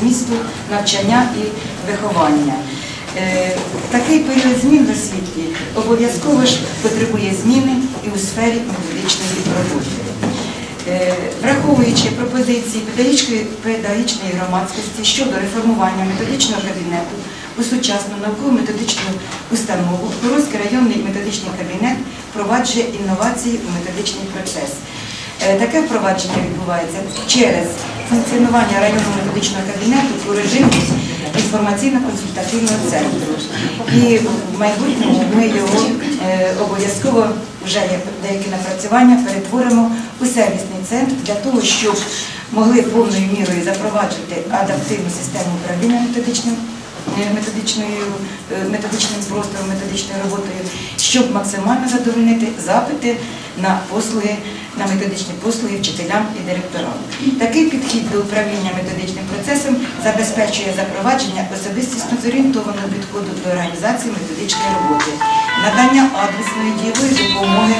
змісту навчання і виховання. Е, Такий період змін в освіті обов'язково ж потребує зміни і у сфері методичної роботи. Е, Враховуючи пропозиції педагогічної, громадськості щодо реформування методичного кабінету у сучасну науково-методичну установу, Хорозький районний методичний кабінет впроваджує інновації у методичний процес. Е, Таке впровадження відбувається через функціонування районного медичного кабінету у режимі інформаційно-консультативного центру. І в майбутньому ми його е, обов'язково вже як деякі напрацювання перетворимо у сервісний центр для того, щоб могли повною мірою запроваджувати адаптивну систему управління методичним методичною, е, методичним простором, методичною роботою, щоб максимально задовольнити запити на послуги, на методичні послуги вчителям і директорам. Такий підхід до управління методичним процесом забезпечує запровадження особистісно зорієнтованого підходу до організації методичної роботи, надання адресної дієвої допомоги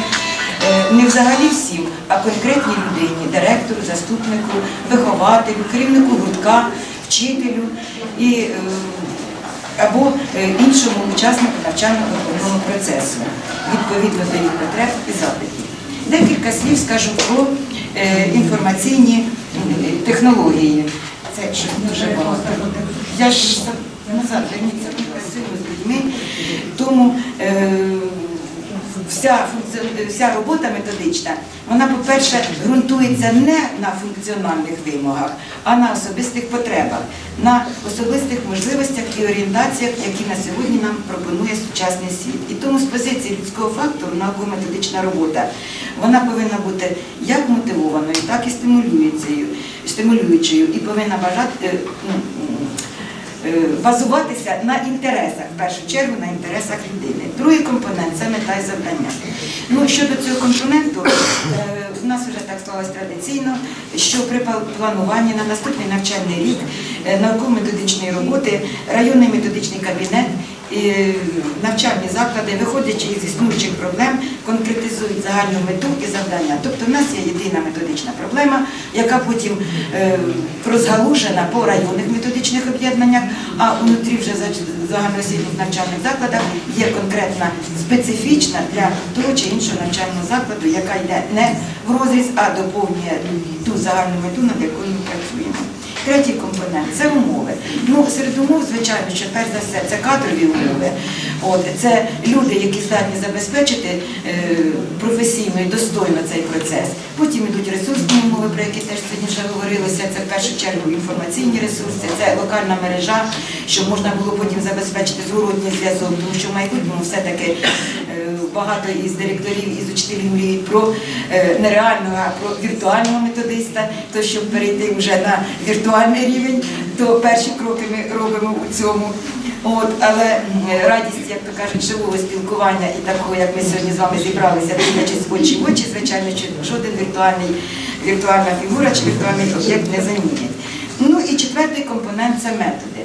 е, не взагалі всім, а конкретній людині, директору, заступнику, вихователю, керівнику гуртка, вчителю і е, або е, іншому учаснику навчально-виховного процесу, відповідно до їх потреб і запитів. Декілька слів скажу про е, інформаційні технології. Це щось дуже багато. Я ж назад верніться працюю з людьми, тому е, вся, вся робота методична, вона, по-перше, ґрунтується не на функціональних вимогах, а на особистих потребах, на особистих можливостях і орієнтаціях, які на сьогодні нам пропонує сучасний світ. І тому з позиції людського фактору науково-методична робота вона повинна бути як мотивованою, так і стимулюючою, і повинна бажати. е, ну, базуватися на інтересах, в першу чергу на інтересах людини. Другий компонент це мета і завдання. Ну, щодо цього компоненту, е, у нас вже так склалось традиційно, що при плануванні на наступний навчальний рік е, науково-методичної роботи районний методичний кабінет навчальні заклади, виходячи із існуючих проблем, конкретизують загальну мету і завдання. Тобто в нас є єдина методична проблема, яка потім е, розгалужена по районних методичних об'єднаннях, а внутрі вже загальноосвітніх навчальних закладах є конкретна специфічна для того чи іншого навчального закладу, яка йде не в розріз, а доповнює ту загальну мету, над якою ми працюємо. Третій компонент це умови. Ну, серед умов, звичайно, що перш за все це кадрові умови. От, це люди, які здатні забезпечити е, професійно і достойно цей процес. Потім йдуть ресурсні умови, про які теж сьогодні вже говорилося. Це в першу чергу інформаційні ресурси, це локальна мережа, щоб можна було потім забезпечити зворотній зв'язок, тому що в майбутньому все-таки е, багато із директорів, із учителів мріють про е, не а про віртуального методиста. То щоб перейти вже на віртуальний рівень, то перші кроки ми робимо у цьому. От, але радість, як то кажуть, живого спілкування і такого, як ми сьогодні з вами зібралися, дивлячись очі в очі, звичайно, що жоден віртуальний, віртуальна фігура чи віртуальний об'єкт не замінять. Ну і четвертий компонент це методи.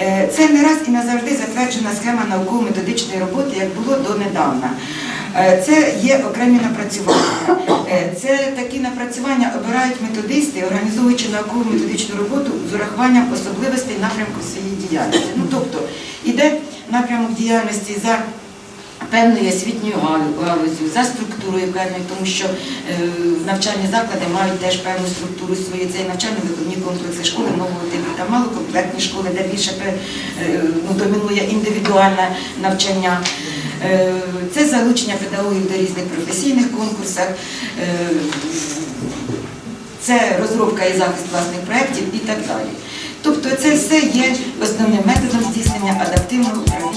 Е, Це не раз і назавжди затверджена схема науково-методичної роботи, як було донедавна. Е, Це є окремі напрацювання. Е, Це такі напрацювання обирають методисти, організовуючи наукову методичну роботу з урахуванням особливостей напрямку своєї діяльності. Ну тобто іде напрямок діяльності за певною освітньою галузю, за структурою певною, тому що е, навчальні заклади мають теж певну структуру свою. Це і навчально-виховні комплекси школи нового типу та малокомплектні школи, де більше ну, домінує індивідуальне навчання. Е, Це залучення педагогів до різних професійних конкурсах. е, Це розробка і захист власних проєктів і так далі. Тобто це все є основним методом здійснення адаптивного управління